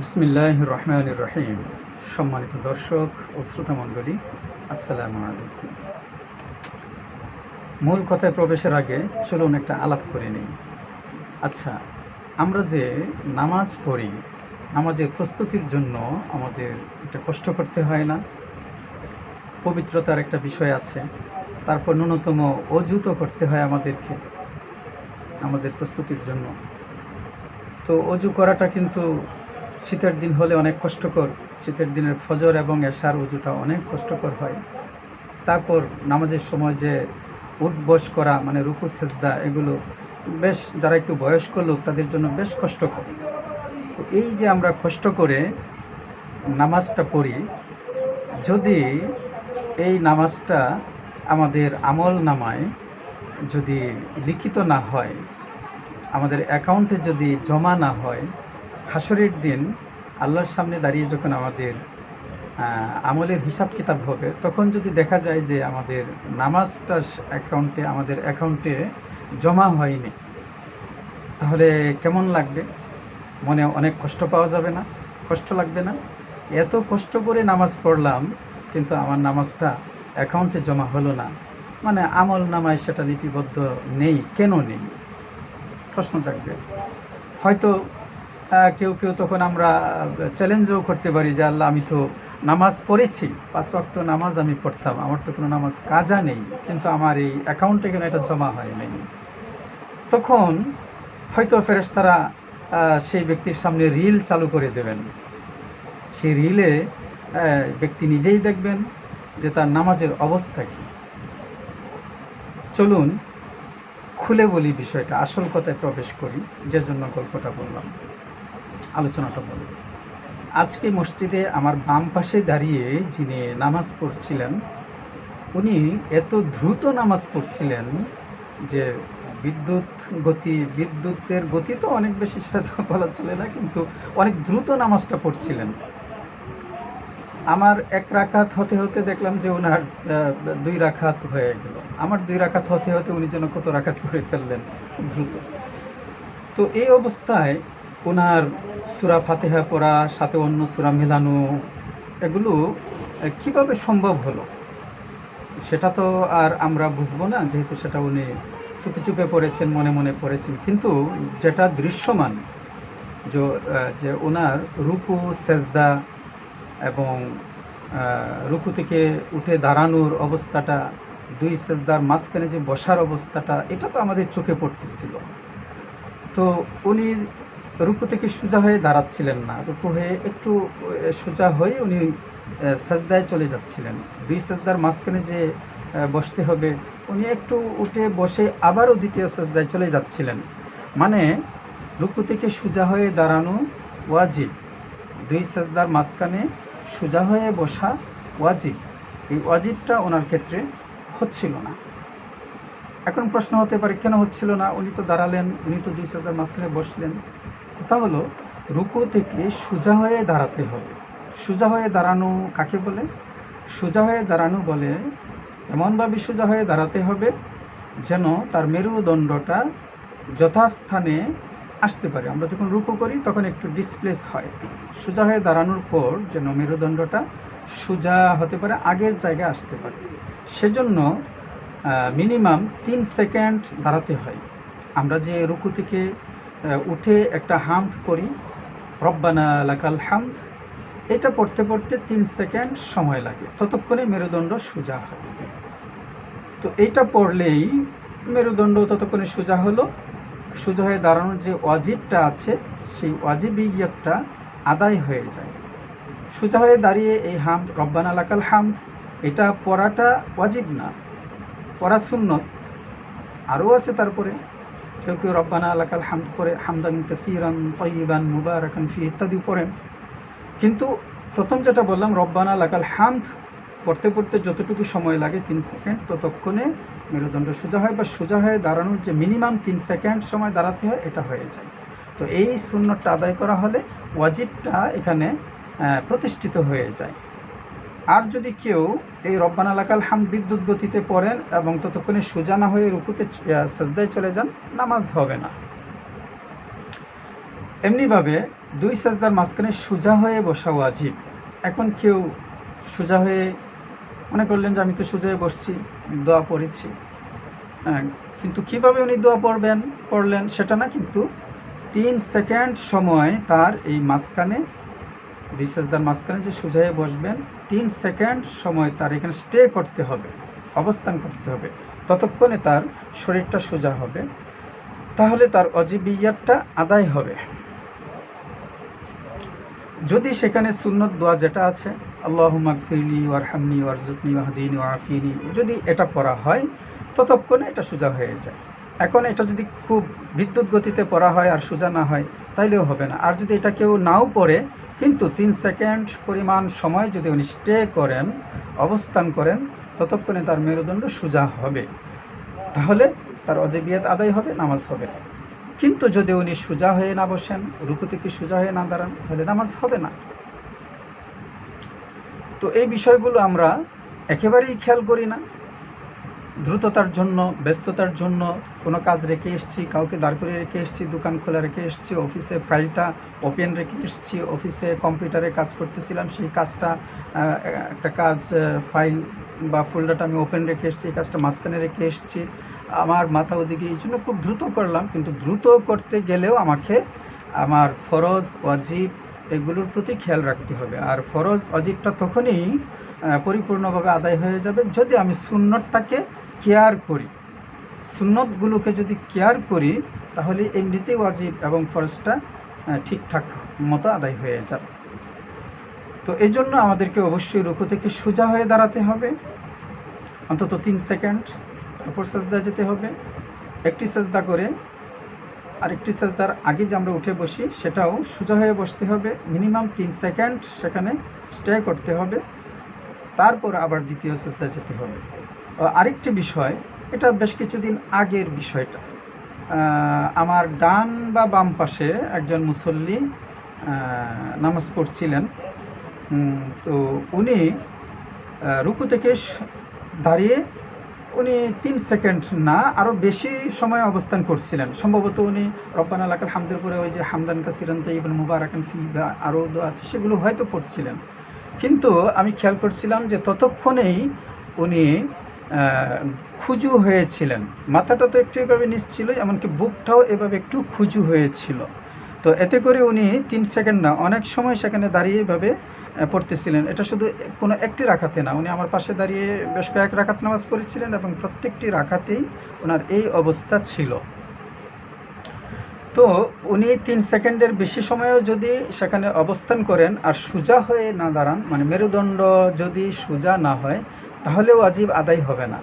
বিসমিল্লাহ রহমান রহিম সম্মানিত দর্শক ও শ্রোতা মণ্ডলী আসসালামু আলাইকুম। মূল কথায় প্রবেশের আগে চলুন একটা আলাপ করে নিই। আচ্ছা আমরা যে নামাজ পড়ি, নামাজের প্রস্তুতির জন্য আমাদের একটা কষ্ট করতে হয় না? পবিত্রতার একটা বিষয় আছে, তারপর ন্যূনতম অজু তো করতে হয় আমাদেরকে নামাজের প্রস্তুতির জন্য। তো অজু করাটা কিন্তু শীতের দিন হলে অনেক কষ্টকর। শীতের দিনের ফজর এবং এশার উজুটা অনেক কষ্টকর হয়। তারপর নামাজের সময় যে উঠবস করা মানে রুকু, সেজদা, এগুলো বেশ, যারা একটু বয়স্ক লোক, তাদের জন্য বেশ কষ্টকর। তো এই যে আমরা কষ্ট করে নামাজটা পড়ি, যদি এই নামাজটা আমাদের আমল নামায় যদি লিখিত না হয়, আমাদের অ্যাকাউন্টে যদি জমা না হয় হাসরের দিন আল্লাহর সামনে দাঁড়িয়ে যখন আমাদের আমলের হিসাব কিতাব হবে, তখন যদি দেখা যায় যে আমাদের নামাজটা অ্যাকাউন্টে আমাদের অ্যাকাউন্টে জমা হয়নি, তাহলে কেমন লাগবে? মনে অনেক কষ্ট পাওয়া যাবে না? কষ্ট লাগবে না? এত কষ্ট করে নামাজ পড়লাম, কিন্তু আমার নামাজটা অ্যাকাউন্টে জমা হলো না। মানে আমল নামায় সেটা লিপিবদ্ধ নেই, কেন নেই? প্রশ্ন থাকবে হয়তো কেউ কেউ তখন আমরা চ্যালেঞ্জও করতে পারি যে আল্লাহ আমি তো নামাজ পড়েছি পাঁচ ওয়াক্ত নামাজ আমি পড়তাম আমার তো কোনো নামাজ কাজা নেই কিন্তু আমার এই অ্যাকাউন্টে কেন এটা জমা হয় নাই। তখন হয়তো ফেরেশতারা আহ, সেই ব্যক্তির সামনে রিল চালু করে দেবেন। সেই রিলে ব্যক্তি নিজেই দেখবেন যে তার নামাজের অবস্থা কি। চলুন খুলে বলি বিষয়টা আসল কথায় প্রবেশ করি যে জন্য গল্পটা বললাম। আলোচনাটা বলি আজকে মসজিদে আমার বাম পাশে দাঁড়িয়ে যিনি নামাজ পড়ছিলেন, উনি এত দ্রুত নামাজ পড়ছিলেন যে বিদ্যুৎ গতি, বিদ্যুতের গতি তো অনেক বেশি, সেটা তো বলা চলে না, কিন্তু অনেক দ্রুত নামাজটা পড়ছিলেন। আমার এক রাকাত হতে হতে দেখলাম যে ওনার দুই রাখাত হয়ে গেল। আমার দুই রাকাত হতে হতে উনি যেন কত রাখাত করে ফেললেন, খুব দ্রুত। তো এই অবস্থায় ওনার সুরা ফাতেহা পড়া, সাথে অন্য সুরা মেলানো, এগুলো কীভাবে সম্ভব হলো? সেটা তো আর আমরা বুঝব না, যেহেতু সেটা উনি চুপে চুপে পড়েছেন, মনে মনে পড়েছেন। কিন্তু যেটা দৃশ্যমান, যে ওনার রুকু, সেজদা এবং রুকু থেকে উঠে দাঁড়ানোর অবস্থাটা, দুই সেজদার মাঝখানে যে বসার অবস্থাটা, এটা তো আমাদের চোখে পড়তেছিল। তো উনি রুকু থেকে সোজা হয়ে দাঁড়াচ্ছিলেন না। রুকু হয়ে একটু সোজা হয়ে উনি সেজদায় চলে যাচ্ছিলেন। দুই সেজদার মাঝখানে যে বসতে হবে, উনি একটু উঠে বসে আবারও দ্বিতীয় সেজদায় চলে যাচ্ছিলেন। মানে রুকু থেকে সোজা হয়ে দাঁড়ানো ওয়াজিব। দুই সেজদার মাঝখানে সোজা হয়ে বসা ওয়াজিব। এই ওয়াজিবটা ওনার ক্ষেত্রে হচ্ছিল না। এখন প্রশ্ন হতে পারে, কেন হচ্ছিল না? উনি তো দাঁড়ালেন, উনি তো দুই সেজদার মাঝখানে বসলেন। কথা হলো, রুকু থেকে সোজা হয়ে দাঁড়াতে হবে। সোজা হয়ে দাঁড়ানো কাকে বলে? সোজা হয়ে দাঁড়ানো বলে এমনভাবে সোজা হয়ে দাঁড়াতে হবে যেন তার মেরুদণ্ডটা যথাস্থানে আসতে পারে। আমরা যখন রুকু করি, তখন একটু ডিসপ্লেস হয়। সোজা হয়ে দাঁড়ানোর পর যেন মেরুদণ্ডটা সোজা হতে পারে, আগের জায়গায় আসতে পারে। সেজন্য মিনিমাম তিন সেকেন্ড দাঁড়াতে হয়। আমরা যে রুকু থেকে উঠে একটা হামদ করি। রব্বানা লাকাল হামদ এটা পড়তে পড়তে তিন সেকেন্ড সময় লাগে। ততক্ষণে মেরুদণ্ড সোজা হয়। তো এইটা পড়লেই মেরুদণ্ড ততক্ষণে সোজা হলো। সোজা হয়ে দাঁড়ানোর যে ওয়াজিবটা আছে, সেই ওয়াজিব ইয়তটা আদায় হয়ে যায়। সোজা হয়ে দাঁড়িয়ে এই হাম রব্বানা লাকাল হাম এটা পড়াটা ওয়াজিব না। পড়া সুন্নত। আরও আছে তারপরে। কেউ রব্বানা লাকাল হামদ করে হামদান কাসিরান তৈবান মুবারাকান ফি ইত্যাদি পড়েন কিন্তু প্রথম যেটা বললাম, রব্বানা লাকাল হামদ পড়তে পড়তে যতটুকু সময় লাগে তিন সেকেন্ড, ততক্ষণে মেরুদণ্ড সোজা হয় বা সোজা হয়ে দাঁড়ানোর যে মিনিমাম তিন সেকেন্ড সময় দাঁড়াতে হয়, এটা হয়ে যায়। তো এই শূন্যটা আদায় করা হলে ওয়াজিবটা এখানে প্রতিষ্ঠিত হয়ে যায়। আর যদি কেউ এই রব্বানা লাকাল হাম বিদ্যুৎ গতিতে পড়েন এবং ততক্ষণে সোজা না হয়ে রুকুতে সেজদায় চলে যান নামাজ হবে না। এমনিভাবে দুই সাজদার মাঝখানে সোজা হয়ে বসা ওয়াজিব। এখন কেউ সোজা হয়ে মনে করলেন যে আমি তো সোজা হয়ে বসছি দোয়া পড়েছি। হ্যাঁ, কিন্তু কীভাবে উনি দোয়া পড়বেন পড়লেন সেটা না কিন্তু তিন সেকেন্ড সময় তার এই মাঝখানে সাজদার মাঝখানে যে সোজা হয়ে বসবেন, তিন সেকেন্ড সময় তার এখানে স্টে করতে হবে, অবস্থান করতে হবে। ততক্ষণে তার শরীরটা সোজা হবে। তাহলে তার অজিবিয়াতটা আদায় হবে। যদি সেখানে সুন্নত দোয়া যেটা আছে আল্লাহ মাগফিরলি ওয়ারহামনি ওয়ারজুকনি ওয়াহদিনি ওয়াফিনি যদি এটা পড়া হয়, ততক্ষণে এটা সোজা হয়ে যায়। এখন এটা যদি খুব বিদ্যুৎ গতিতে পড়া হয় আর সোজা না হয়, তাইলেও হবে না। আর যদি এটা কেউ নাও পড়ে কিন্তু তিন সেকেন্ড পরিমাণ সময় যদি উনি স্টে করেন, অবস্থান করেন, ততক্ষণে তার মেরুদণ্ড সোজা হবে। তাহলে তার অজেবিয়াত আদায় হবে, নামাজ হবে। কিন্তু যদি উনি সোজা হয়ে না বসেন রুকু থেকে সোজা হয়ে না দাঁড়ান, তাহলে নামাজ হবে না। তো এই বিষয়গুলো আমরা একেবারেই খেয়াল করি না। দ্রুততার জন্য, ব্যস্ততার জন্য কোনো কাজ রেখে এসেছি, কাউকে দাঁড় করে রেখে এসেছি, দোকান খোলা রেখে এসেছি, অফিসে ফাইলটা ওপেন রেখে এসেছি, অফিসে কম্পিউটারে কাজ করতেছিলাম, সেই কাজটা একটা কাজ ফাইল বা ফোল্ডারটা আমি ওপেন রেখে এসেছি, এই কাজটা মাঝখানে রেখে এসেছি। আমার মাথা ওদিকে এই জন্য খুব দ্রুত করলাম, কিন্তু দ্রুত করতে গেলেও আমাকে আমার ফরজ অজিব এগুলোর প্রতি খেয়াল রাখতে হবে। আর ফরজ অজিবটা তখনই পরিপূর্ণভাবে আদায় হয়ে যাবে যদি আমি সুন্নতটাকে কেয়ার করি। সুন্নতগুলোকে যদি কেয়ার করি, তাহলে এমনিতেই ওয়াজিব এবং ফরজটা ঠিকঠাক মতো আদায় হয়ে যাবে। তো এই জন্য আমাদেরকে অবশ্যই রুকু থেকে সোজা হয়ে দাঁড়াতে হবে। অন্তত তিন সেকেন্ড, তারপর সাজদা যেতে হবে। একটি সাজদা করে আরেকটি সাজদার আগে যে আমরা উঠে বসি, সেটাও সোজা হয়ে বসতে হবে। মিনিমাম তিন সেকেন্ড সেখানে স্টে করতে হবে। তারপর আবার দ্বিতীয় সাজদা যেতে হবে। আরেকটি বিষয়, এটা বেশ কিছুদিন আগের বিষয়টা। আমার ডান বা বাম পাশে একজন মুসল্লি নামাজ পড়ছিলেন। তো উনি রুকু থেকে দাঁড়িয়ে উনি তিন সেকেন্ড না আরও বেশি সময় অবস্থান করছিলেন। সম্ভবত উনি, রব্বানা লাকাল হামদের পরে ওই যে হামদান কাসিরান তৈবন মুবারাকান ফি বা আরও আছে, সেগুলো হয়তো পড়ছিলেন। কিন্তু আমি খেয়াল করছিলাম যে ততক্ষণেই উনি খুজু হয়েছিলেন। মাথাটা তো একটু এভাবে নিচ ছিল, এমনকি বুকটাও এভাবে একটু খুজু হয়েছিল। তো এতে করে উনি তিন সেকেন্ড না, অনেক সময় সেখানে দাঁড়িয়ে এভাবে পড়তেছিলেন। এটা শুধু কোনো একটি রাখাতে না, উনি আমার পাশে দাঁড়িয়ে বেশ কয়েক রাখাত নামাজ পড়েছিলেন এবং প্রত্যেকটি রাখাতেই ওনার এই অবস্থা ছিল। তো উনি তিন সেকেন্ডের বেশি সময়ও যদি সেখানে অবস্থান করেন আর সোজা হয়ে না দাঁড়ান মানে মেরুদণ্ড যদি সোজা না হয় তাহলেও আজীব আদায় হবে না।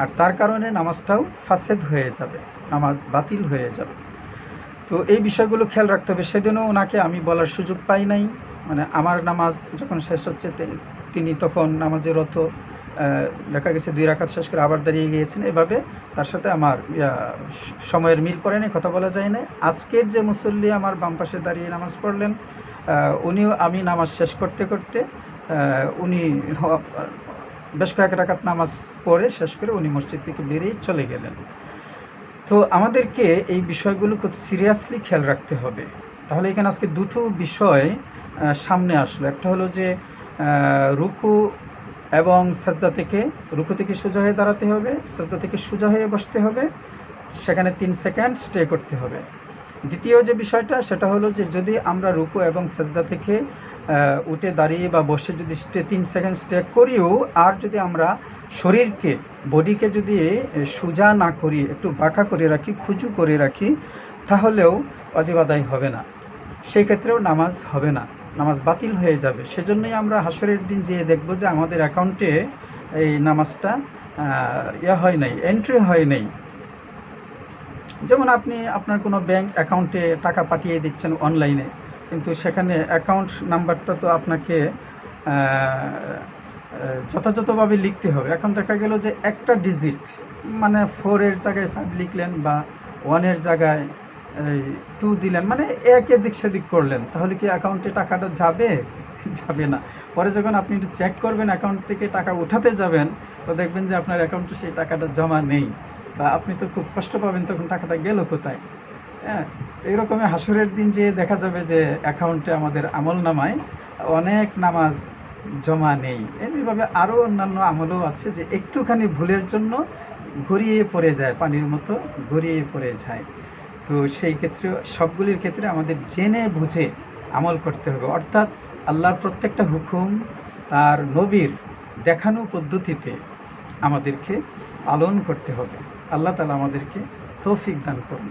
আর তার কারণে নামাজটাও ফাসেদ হয়ে যাবে, নামাজ বাতিল হয়ে যাবে। তো এই বিষয়গুলো খেয়াল রাখতে হবে। সেদিনও ওনাকে আমি বলার সুযোগ পাই নাই। মানে আমার নামাজ যখন শেষ হচ্ছে তিনি তখন নামাজে রত দেখা গেছে দুই রাখাত শেষ করে আবার দাঁড়িয়ে গিয়েছেন। এভাবে তার সাথে আমার সময়ের মিল পড়ে নেই, কথা বলা যায় না আজকের যে মুসল্লি আমার বাম পাশে দাঁড়িয়ে নামাজ পড়লেন উনিও আমি নামাজ শেষ করতে করতে উনি বেশ কয়েক রাকাত নামাজ পড়ে শেষ করে উনি মসজিদ থেকে বেরিয়ে চলে গেলেন। তো আমাদেরকে এই বিষয়গুলো খুব সিরিয়াসলি খেয়াল রাখতে হবে। তাহলে এখানে আজকে দুটো বিষয় সামনে আসলো। একটা হলো যে রুকু এবং সাজদা থেকে, রুকু থেকে সোজা হয়ে দাঁড়াতে হবে, সাজদা থেকে সোজা হয়ে বসতে হবে, সেখানে তিন সেকেন্ড স্টে করতে হবে। দ্বিতীয় যে বিষয়টা, সেটা হলো যে যদি আমরা রুকু এবং সাজদা থেকে উঠে দাঁড়িয়ে বা বসে যদি স্টে তিন সেকেন্ড স্টে করিও, আর যদি আমরা শরীরকে বডিকে যদি সোজা না করি, একটু বাঁকা করে রাখি, খুঁজু করে রাখি, তাহলেও অজীব আদায় হবে না। সেই ক্ষেত্রেও নামাজ হবে না। নামাজ বাতিল হয়ে যাবে। সেজন্যই আমরা হাসরের দিন যেয়ে দেখব যে আমাদের অ্যাকাউন্টে এই নামাজটা ইয়া হয় নাই এন্ট্রি হয় নাই। যেমন আপনি আপনার কোনো ব্যাংক অ্যাকাউন্টে টাকা পাঠিয়ে দিচ্ছেন অনলাইনে কিন্তু সেখানে অ্যাকাউন্ট নাম্বারটা তো আপনাকে যথাযথভাবে লিখতে হবে। এখন দেখা গেল যে একটা ডিজিট মানে ফোরের জায়গায় ফাইভ লিখলেন বা ওয়ানের জায়গায় টু দিলেন মানে এক এদিক সেদিক করলেন, তাহলে কি অ্যাকাউন্টে টাকাটা যাবে? যাবে না। পরে যখন আপনি একটু চেক করবেন অ্যাকাউন্ট থেকে টাকা উঠাতে যাবেন, তো দেখবেন যে আপনার অ্যাকাউন্টে সেই টাকাটা জমা নেই। বা আপনি তো খুব কষ্ট পাবেন তখন টাকাটা গেল কোথায়? হ্যাঁ? তো এইরকমই হাসুরের দিন যে দেখা যাবে যে অ্যাকাউন্টে আমাদের আমল নামায়, অনেক নামাজ জমা নেই। এমনিভাবে আরও অন্যান্য আমলও আছে যে একটুখানি ভুলের জন্য গড়িয়ে পড়ে যায়, পানির মতো গড়িয়ে পড়ে যায়। তো সেই ক্ষেত্রে, সবগুলির ক্ষেত্রে আমাদের জেনে বুঝে আমল করতে হবে। অর্থাৎ আল্লাহর প্রত্যেকটা হুকুম তার নবীর দেখানো পদ্ধতিতে আমাদেরকে পালন করতে হবে। আল্লাহ তালা আমাদেরকে তৌফিক দান করুন।